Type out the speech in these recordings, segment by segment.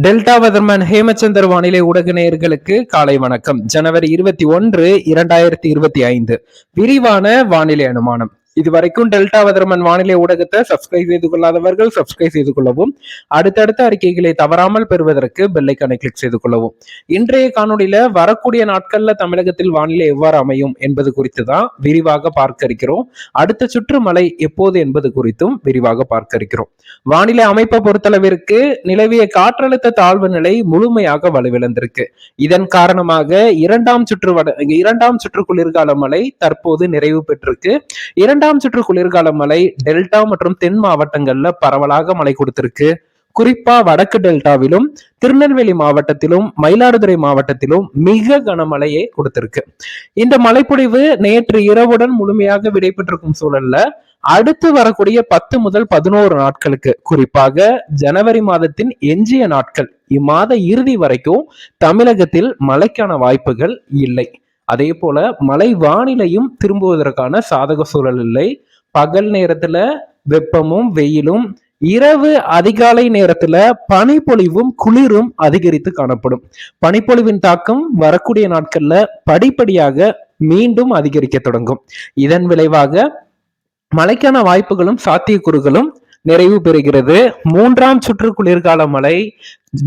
Delta weatherman Hemachandar வானிலை ஊடக நேயர்களுக்கு காலை வணக்கம். ஜனவரி இருபத்தி ஒன்று இரண்டாயிரத்தி இருபத்தி ஐந்து. விரிவான வானிலை அனுமானம். இதுவரைக்கும் டெல்டா வதர்மன் வானிலை ஊடகத்தை சப்ஸ்கிரைப் செய்து கொள்ளாதவர்கள் சப்ஸ்கிரைப் செய்து கொள்ளவும். அடுத்தடுத்த அறிக்கைகளை தவறாமல் பெறுவதற்கு பெல்லைக்கானை கிளிக் செய்து கொள்ளவும். இன்றைய காணொலியில வரக்கூடிய நாட்கள்ல தமிழகத்தில் வானிலை எவ்வாறு அமையும் என்பது குறித்து தான் விரிவாக பார்க்க இருக்கிறோம். அடுத்த சுற்று மழை எப்போது என்பது குறித்தும் விரிவாக பார்க்க இருக்கிறோம். வானிலை அமைப்பை பொறுத்தளவிற்கு நிலவிய காற்றழுத்த தாழ்வு நிலை முழுமையாக வலுவிழந்திருக்கு. இதன் காரணமாக இரண்டாம் சுற்று வட இரண்டாம் சுற்று குளிர்கால மழை தற்போது நிறைவு பெற்றிருக்கு. இரண்டு இரண்டாம் சுற்று குளிர்கால மழை டெல்டா மற்றும் தென் மாவட்டங்கள்ல பரவலாக மழை கொடுத்திருக்கு. குறிப்பா வடக்கு டெல்டாவிலும் திருநெல்வேலி மாவட்டத்திலும் மயிலாடுதுறை மாவட்டத்திலும் மிக கனமழையை கொடுத்திருக்கு. இந்த மழைப்பொழிவு நேற்று இரவுடன் முழுமையாக விடைபெற்றிருக்கும் சூழல்ல அடுத்து வரக்கூடிய பத்து முதல் பதினோரு நாட்களுக்கு குறிப்பாக ஜனவரி மாதத்தின் எஞ்சிய நாட்கள் இம்மாத இறுதி வரைக்கும் தமிழகத்தில் மழைக்கான வாய்ப்புகள் இல்லை. அதே போல மழை வானிலையும் திரும்புவதற்கான சாதக சூழல் இல்லை. பகல் நேரத்துல வெப்பமும் வெயிலும் இரவு அதிகாலை நேரத்துல பனிப்பொழிவும் குளிரும் அதிகரித்து காணப்படும். பனிப்பொழிவின் தாக்கம் வரக்கூடிய நாட்கள்ல படிப்படியாக மீண்டும் அதிகரிக்க தொடங்கும். இதன் விளைவாக மழைக்கான வாய்ப்புகளும் சாத்தியக்கூறுகளும் நிறைவு பெறுகிறது. மூன்றாம் சுற்று குளிர்கால மழை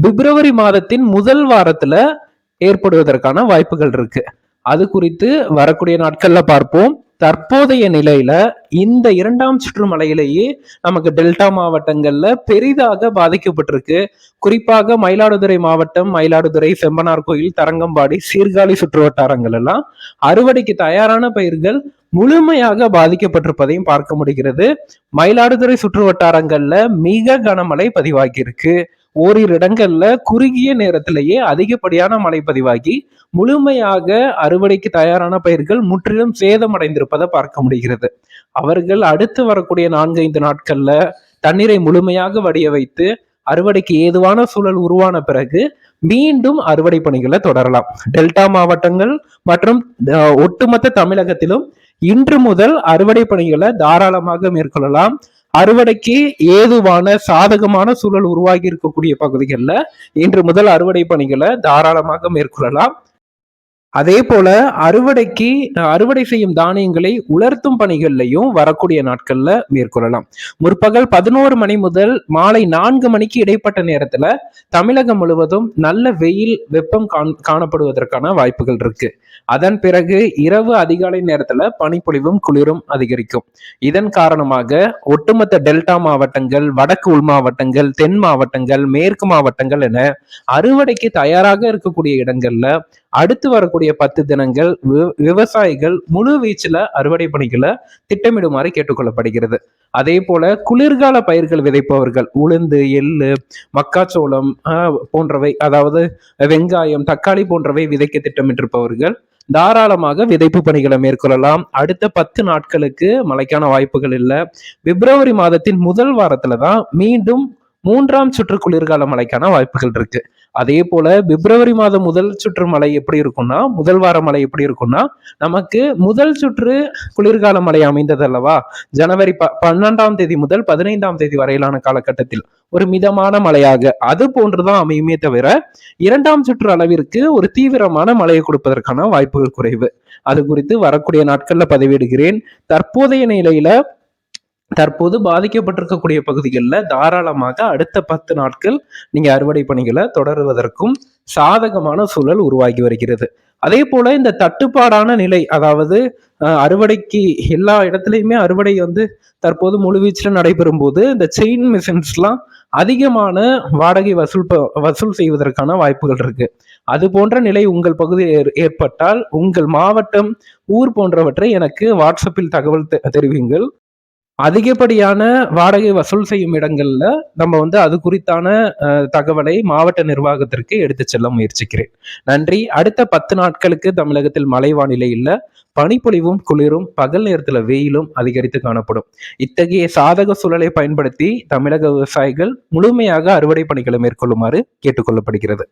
பிப்ரவரி மாதத்தின் முதல் வாரத்துல ஏற்படுவதற்கான வாய்ப்புகள் இருக்கு. அது குறித்து வரக்கூடிய நாட்கள்ல பார்ப்போம். தற்போதைய நிலையில இந்த இரண்டாம் சுற்று மலையிலேயே நமக்கு டெல்டா மாவட்டங்கள்ல பெரிதாக பாதிக்கப்பட்டிருக்கு. குறிப்பாக மயிலாடுதுறை மாவட்டம் மயிலாடுதுறை செம்பனார் கோயில் தரங்கம்பாடி சீர்காழி சுற்று வட்டாரங்கள் எல்லாம் அறுவடைக்கு தயாரான பயிர்கள் முழுமையாக பாதிக்கப்பட்டிருப்பதையும் பார்க்க முடிகிறது. மயிலாடுதுறை சுற்று வட்டாரங்கள்ல மிக கனமழை பதிவாகியிருக்கு. ஓரிரு இடங்கள்ல குறுகிய நேரத்திலேயே அதிகப்படியான மழை பதிவாகி முழுமையாக அறுவடைக்கு தயாரான பயிர்கள் முற்றிலும் சேதமடைந்திருப்பதை பார்க்க முடிகிறது. அவர்கள் அடுத்து வரக்கூடிய நான்கு ஐந்து நாட்கள்ல தண்ணீரை முழுமையாக வடிய வைத்து அறுவடைக்கு ஏதுவான சூழல் உருவான பிறகு மீண்டும் அறுவடை பணிகளை தொடரலாம். டெல்டா மாவட்டங்கள் மற்றும் ஒட்டுமொத்த தமிழகத்திலும் இன்று முதல் அறுவடை பணிகளை தாராளமாக மேற்கொள்ளலாம். அறுவடைக்கு ஏதுவான சாதகமான சூழல் உருவாகி இருக்கக்கூடிய பகுதிகளில் இன்று முதல் அறுவடை பணிகளை தாராளமாக மேற்கொள்ளலாம். அதே போல அறுவடைக்கு அறுவடை செய்யும் தானியங்களை உலர்த்தும் பணிகள்லையும் வரக்கூடிய நாட்கள்ல மேற்கொள்ளலாம். முற்பகல் பதினோரு மணி முதல் மாலை நான்கு மணிக்கு இடைப்பட்ட நேரத்துல தமிழகம் முழுவதும் நல்ல வெயில் வெப்பம் காணப்படுவதற்கான வாய்ப்புகள் இருக்கு. அதன் பிறகு இரவு அதிகாலை நேரத்துல பனிப்பொழிவும் குளிரும் அதிகரிக்கும். இதன் காரணமாக ஒட்டுமொத்த டெல்டா மாவட்டங்கள் வடக்கு உள் மாவட்டங்கள் தென் மாவட்டங்கள் மேற்கு மாவட்டங்கள் என அறுவடைக்கு தயாராக இருக்கக்கூடிய இடங்கள்ல அடுத்து வரக்கூடிய பத்து தினங்கள் விவசாயிகள் முழு வீச்சில் அறுவடை பணிகளை திட்டமிடுமாறு கேட்டுக்கொள்ளப்படுகிறது. அதே போல குளிர்கால பயிர்கள் விதைப்பவர்கள் உளுந்து எள்ளு மக்காச்சோளம் போன்றவை அதாவது வெங்காயம் தக்காளி போன்றவை விதைக்க திட்டமிட்டிருப்பவர்கள் தாராளமாக விதைப்பு பணிகளை மேற்கொள்ளலாம். அடுத்த பத்து நாட்களுக்கு மழைக்கான வாய்ப்புகள் இல்லை. பிப்ரவரி மாதத்தின் முதல் வாரத்துல தான் மீண்டும் மூன்றாம் சுற்று குளிர்கால மழைக்கான வாய்ப்புகள் இருக்கு. அதே போல பிப்ரவரி மாதம் முதல் சுற்று மழை எப்படி இருக்கும்னா முதல் வார மழை எப்படி இருக்கும்னா நமக்கு முதல் சுற்று குளிர்கால மழை அமைந்தது அல்லவா ஜனவரி ப பன்னெண்டாம் தேதி முதல் பதினைந்தாம் தேதி வரையிலான காலகட்டத்தில் ஒரு மிதமான மழையாக அது போன்றுதான் அமையுமே தவிர இரண்டாம் சுற்று அளவிற்கு ஒரு தீவிரமான மழையை கொடுப்பதற்கான வாய்ப்புகள் குறைவு. அது குறித்து வரக்கூடிய நாட்கள்ல பதிவிடுகிறேன். தற்போதைய நிலையில தற்போது பாதிக்கப்பட்டிருக்கக்கூடிய பகுதிகளில் தாராளமாக அடுத்த பத்து நாட்கள் நீங்க அறுவடை பணிகளை தொடருவதற்கும் சாதகமான சூழல் உருவாகி வருகிறது. அதே போல இந்த தட்டுப்பாடான நிலை அதாவது அறுவடைக்கு எல்லா இடத்துலையுமே அறுவடை வந்து தற்போது முழுவீச்சில் நடைபெறும் போது இந்த செயின் மிஷின்ஸ்லாம் அதிகமான வாடகை வசூல் வசூல் செய்வதற்கான வாய்ப்புகள் இருக்கு. அது போன்ற நிலை உங்கள் பகுதியில் ஏற்பட்டால் உங்கள் மாவட்டம் ஊர் போன்றவற்றை எனக்கு வாட்ஸ்அப்பில் தகவல் தெரிவிங்கள். அதிகப்படியான வாடகை வசூல் செய்யும் இடங்கள்ல நம்ம வந்து அது குறித்தான தகவலை மாவட்ட நிர்வாகத்திற்கு எடுத்து செல்ல முயற்சிக்கிறேன். நன்றி. அடுத்த பத்து நாட்களுக்கு தமிழகத்தில் மழை வானிலை இல்ல. பனிப்பொழிவும் குளிரும் பகல் நேரத்துல வெயிலும் அதிகரித்து காணப்படும். இத்தகைய சாதக சூழலை பயன்படுத்தி தமிழக விவசாயிகள் முழுமையாக அறுவடை பணிகளை மேற்கொள்ளுமாறு கேட்டுக்கொள்ளப்படுகிறது.